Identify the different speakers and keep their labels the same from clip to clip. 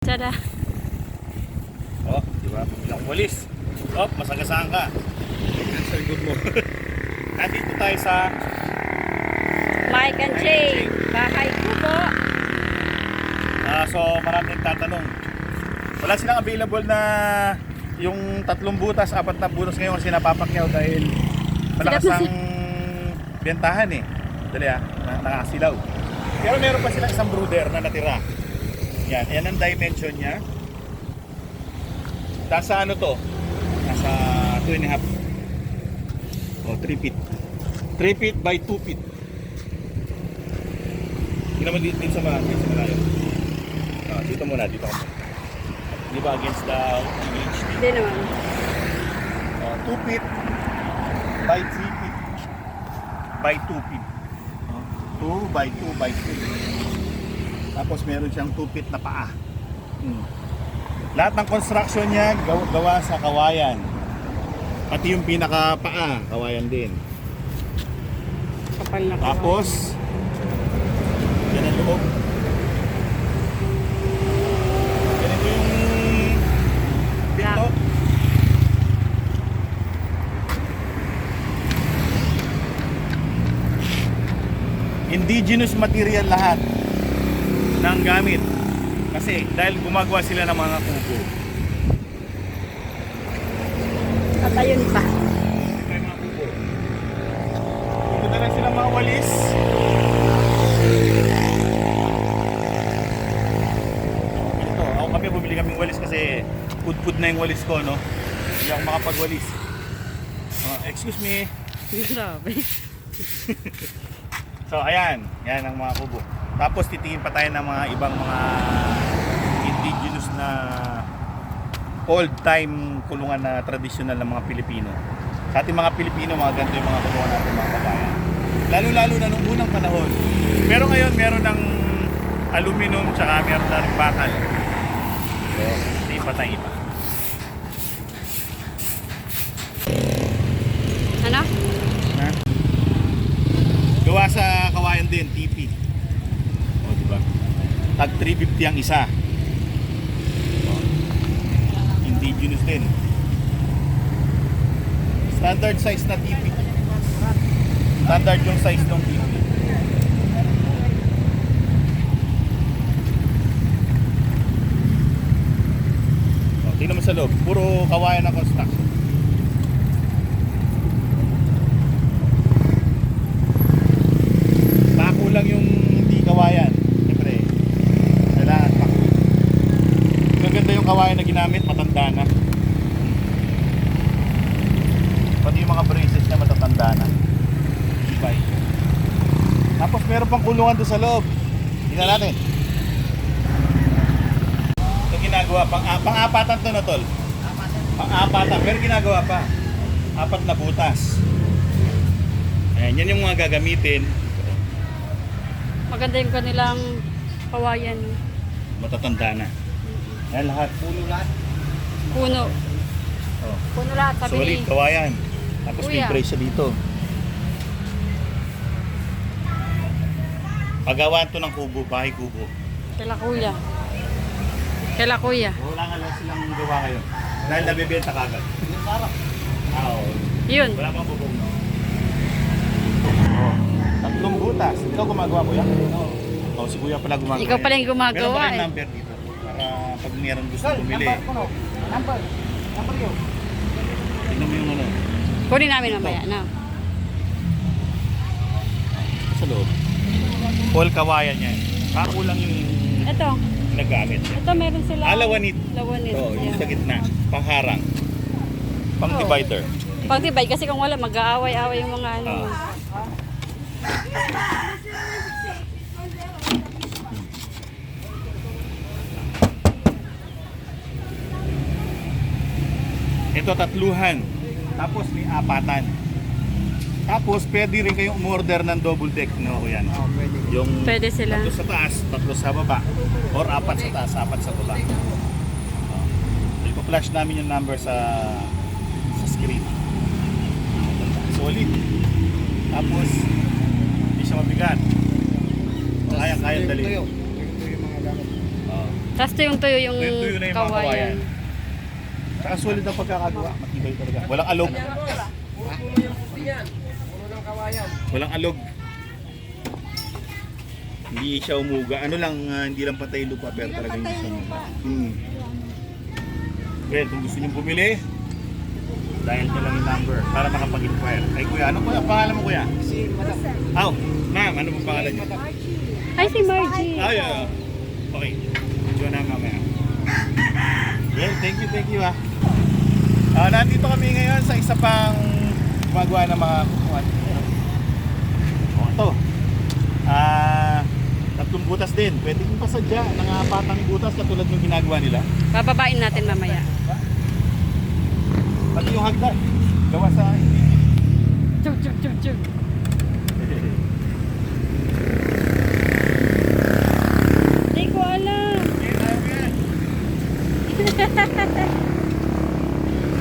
Speaker 1: Tada.
Speaker 2: Oh, di ba? Ilang walis. Oh, masagasaan ka. Nasa likod mo. Nandito tayo sa
Speaker 1: Mike and Jay. Bahay ko po.
Speaker 2: Ah, so maraming tatanong. Wala silang available na yung tatlong butas, apat na butas ngayon kasi napapakyaw dahil malakas
Speaker 1: Sikat na
Speaker 2: ang bentahan eh. Dali ah, na, nakasilaw. Pero meron pa silang isang brooder na natira. Yan, yan ang dimension niya. Nasa ano to? Nasa 2 and a half. O, 3 feet. 3 feet by 2 feet. Hindi naman dito, dito sa mga, dito sa malayo. Ah, dito muna, dito ako. Di ba against the image?
Speaker 1: Hindi naman.
Speaker 2: Uh, 2 feet by 3 feet by 2 feet. Uh, 2 by 2 by 3. Tapos meron siyang 2 feet na paa. Hmm. Lahat ng construction niya gawa, gawa sa kawayan. Pati yung pinaka paa, kawayan din.
Speaker 1: Kapal na kawayan.
Speaker 2: Tapos, yan ang loob. Ganito yung pinto. Indigenous material lahat ng gamit. Kasi dahil gumagawa sila ng mga kubo.
Speaker 1: At ayun pa.
Speaker 2: Yung mga kubo. Ito na silang mga walis. Ito, ako kami bumili kaming walis kasi food-food na yung walis ko, no? Hindi ako makapagwalis. Ah, excuse me.
Speaker 1: Grabe.
Speaker 2: So, ayan. Yan ang mga kubo. Tapos titingin pa tayo ng mga ibang mga indigenous na old-time kulungan na traditional ng mga Pilipino. Sa ating mga Pilipino, mga ganito yung mga kulungan natin mga kabayan. Lalo-lalo na nung unang panahon. Pero ngayon, meron ng aluminum tsaka meron na rin bakal. So, hindi pa tayo iba.
Speaker 1: Ano?
Speaker 2: Ha? Gawa sa kawayan din, TP. Tag 350 ang isa. Indigenous din. Standard size na TP. Standard yung size ng TP. O, tingnan mo sa loob. Puro kawayan ng construction. Pako lang yung hindi kawayan. Siyempre, kailangan pako. Maganda yung kawayan na ginamit, matanda na. Pati yung mga braces niya matatanda na. Ibay. Tapos meron pang kulungan doon sa loob. Tingnan natin. Ito ginagawa, pang, ah, pang-apatan to na tol. Pang-apatan, pero ginagawa pa. Apat na butas. Ayan, yan yung mga gagamitin.
Speaker 1: Maganda yung kanilang kawayan.
Speaker 2: matatanda na. Yan lahat. Puno lahat.
Speaker 1: Puno.
Speaker 2: Oh.
Speaker 1: Puno lahat. Sabi
Speaker 2: Solid,
Speaker 1: ni...
Speaker 2: kawayan. Tapos may
Speaker 1: Kuya.
Speaker 2: brace siya dito. Pagawaan to ng kubo, bahay kubo.
Speaker 1: Kaila kuya. Kaila kuya.
Speaker 2: Wala nga lang silang gawa ngayon. Dahil nabibenta kagad. Ah, Oo.
Speaker 1: Yun.
Speaker 2: Wala pang bubong. no? Oh. Tatlong butas. Ikaw gumagawa kuya? Oo. Oh, si kuya pala gumagawa.
Speaker 1: Ikaw pala yung
Speaker 2: Meron
Speaker 1: gumagawa
Speaker 2: ba kayong
Speaker 1: eh.
Speaker 2: number dito? Para pag meron gusto bumili.
Speaker 3: Number. Number yun.
Speaker 2: Tingnan mo yung ano.
Speaker 1: Kunin namin mamaya. No?
Speaker 2: Sa loob. All kawayan yan. Kako lang yung
Speaker 1: Ito.
Speaker 2: nagamit.
Speaker 1: Ito meron sila.
Speaker 2: Ah, lawanit. Oo, yung sa gitna. Pangharang. Pang divider.
Speaker 1: Pag divide kasi kung wala mag-aaway-aaway yung mga ano.
Speaker 2: Ah. Ito tatluhan. Tapos may apatan. Tapos pwede rin kayong umorder ng double deck, no? Yan.
Speaker 3: Oh, pwede.
Speaker 2: Yung
Speaker 1: Pwede sila.
Speaker 2: tatlo sa taas, tatlo sa baba. Or apat sa taas, apat sa baba. Uh, Ipo-flash namin yung number sa sa screen. Solid. Tapos, hindi siya mabigat. Kaya-kaya dali.
Speaker 3: Ito yun. Ito yung mga gamit.
Speaker 2: Oo.
Speaker 1: Tapos tuyong tuyo yung
Speaker 2: na yung mga kawayan.
Speaker 1: kawayan.
Speaker 2: Saka solid ang pagkakagawa. Matibay talaga. Walang alog. Walang alog. Hindi siya umuga. Ano lang, ah, hindi lang patay lupa pero talaga hindi siya umuga. Hmm. Well, kung gusto niyo bumili, dahil nyo lang yung number para makapag-inquire. Ay kuya, ano kuya? Pangalan mo kuya?
Speaker 3: Si Madam.
Speaker 2: Aw, ma'am, ano pong pangalan niyo?
Speaker 1: Ay, si Margie.
Speaker 2: Ah, yeah. Okay. Diyan na mamaya. Well, thank you, thank you ah. Ah, nandito kami ngayon sa isa pang gumagawa ng mga kukuhan. Oh, ito. Ah, tatlong butas din. Pwede kong pasadya ng apatang butas katulad ng ginagawa nila.
Speaker 1: Bababain natin mamaya.
Speaker 2: Pati yung hagdan. Gawa sa
Speaker 1: Chug, chug, chug, chug. Hindi ko alam.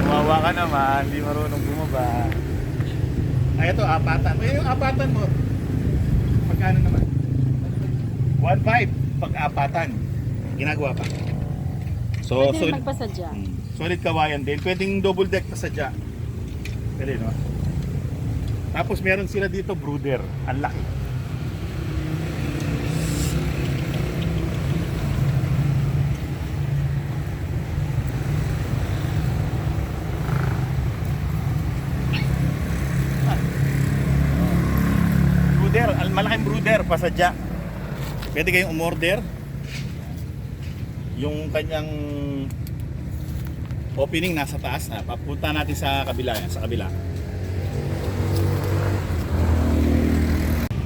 Speaker 2: Kawawa ka naman, hindi marunong bumaba. Ay, ito, apatan. Ay, yung apatan mo, magkano naman? 1.5 pag apatan. Ginagawa pa. So,
Speaker 1: Pwede
Speaker 2: solid,
Speaker 1: magpasadya.
Speaker 2: Hmm. solid kawayan din. Pwedeng double deck pa sadya. Pwede, no? Tapos meron sila dito, brooder. Ang laki. Brooder, al malaking brooder, pasadya. Pwede kayong umorder. Yung kanyang opening nasa taas. Ah, papunta natin sa kabila, yan, sa kabila.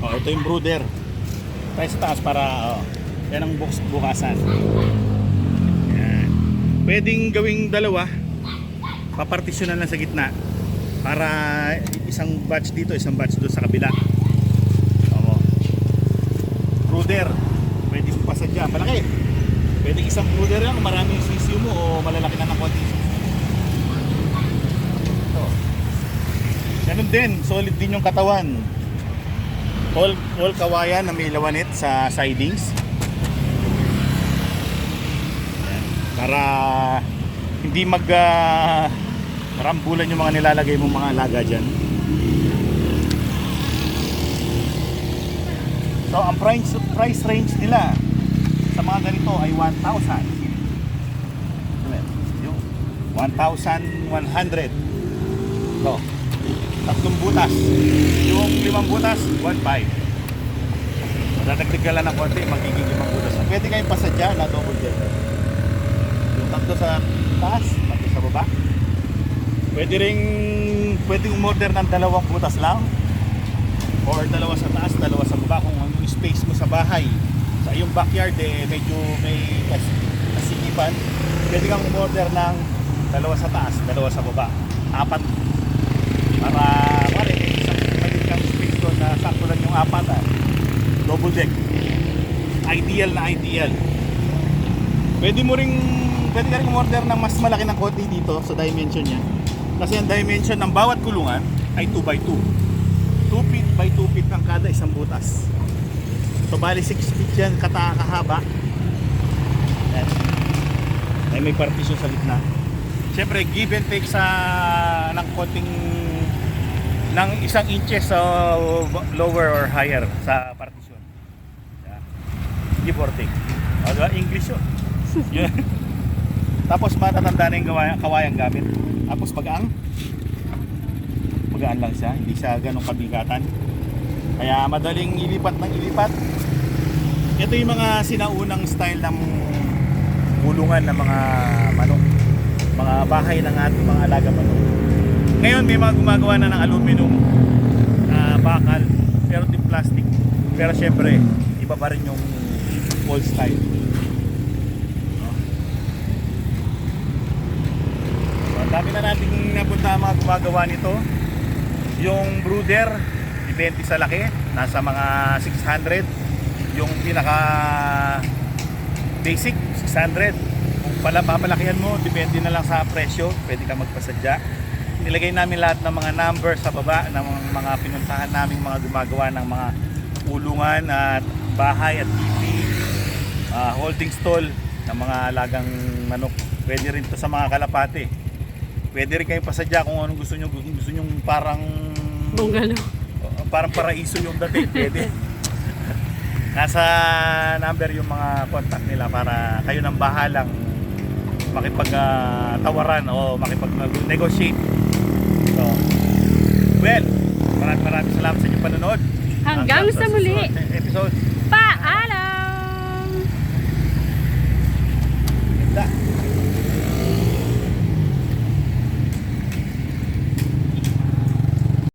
Speaker 2: Oh, ito yung brooder. Tayo sa taas para oh, yan ang box bukasan. Yan. Pwedeng gawing dalawa. Papartisyonan lang sa gitna para isang batch dito, isang batch doon sa kabila. Oo. Brooder. Pwede mo pasadya. Malaki. Pwede isang brooder lang, maraming sisiyo mo o malalaki na ng konti. Ito. Ganun din, solid din yung katawan. All, all kawayan na may lawanit sa sidings. Para hindi mag ah, marambulan yung mga nilalagay mong mga alaga dyan. So ang price price range nila sa mga ganito ay 1,000. Ayan, Yung 1,100. So, tatlong butas. Yung limang butas, 1,500. Dadagdag ka lang ng konti, magiging limang butas. Pwede kayong pasadya na double deck. Yung tatlo sa taas, tatlo sa baba. Pwede ring pwede umorder ng dalawang butas lang or dalawa sa taas, dalawa sa baba kung yung space mo sa bahay. Sa iyong backyard eh medyo may kas- kasikipan. Pwede kang umorder ng dalawa sa taas, dalawa sa baba. Apat para pare isang maliit kang space doon na sakto lang yung apat ah. Double deck. Ideal na ideal. Pwede mo ring pwede ka rin umorder ng mas malaki ng konti dito sa dimension niya. Kasi ang dimension ng bawat kulungan ay 2 by 2. 2 feet by 2 feet ang kada isang butas. So bali 6 feet yan kata kahaba. Ayan. Ay may partition sa gitna. Siyempre give and take sa ng konting ng isang inches sa lower or higher sa partition. Yeah. Give or take. O, diba? English yun. Yun. Tapos matatanda na yung kawayan, kawayang gamit. Tapos pag-ang magaan lang siya, hindi siya ganong kabigatan. Kaya madaling ilipat ng ilipat. Ito yung mga sinaunang style ng kulungan ng mga manok. Mga bahay ng ating mga alaga manok. Ngayon may mga gumagawa na ng aluminum na bakal pero din plastic. Pero syempre, iba pa rin yung old style. So, dami na nating napunta mga gumagawa nito. Yung brooder, depende sa laki, nasa mga 600. Yung pinaka basic, 600. Kung pala papalakihan mo, depende na lang sa presyo, pwede ka magpasadya. Nilagay namin lahat ng mga number sa baba ng mga, pinuntahan namin mga gumagawa ng mga ulungan at bahay at TV, ah, holding stall ng mga alagang manok. Pwede rin to sa mga kalapate. Pwede rin kayo pasadya kung anong gusto nyo. Gusto nyo parang
Speaker 1: Bungalo.
Speaker 2: Uh, parang paraiso yung dati. Pwede. Nasa number yung mga contact nila para kayo nang bahalang makipag-tawaran o makipag-negotiate. So, well, maraming maraming salamat sa inyong panonood.
Speaker 1: Hanggang sa muli.
Speaker 2: susunod na episode.
Speaker 1: Paalam!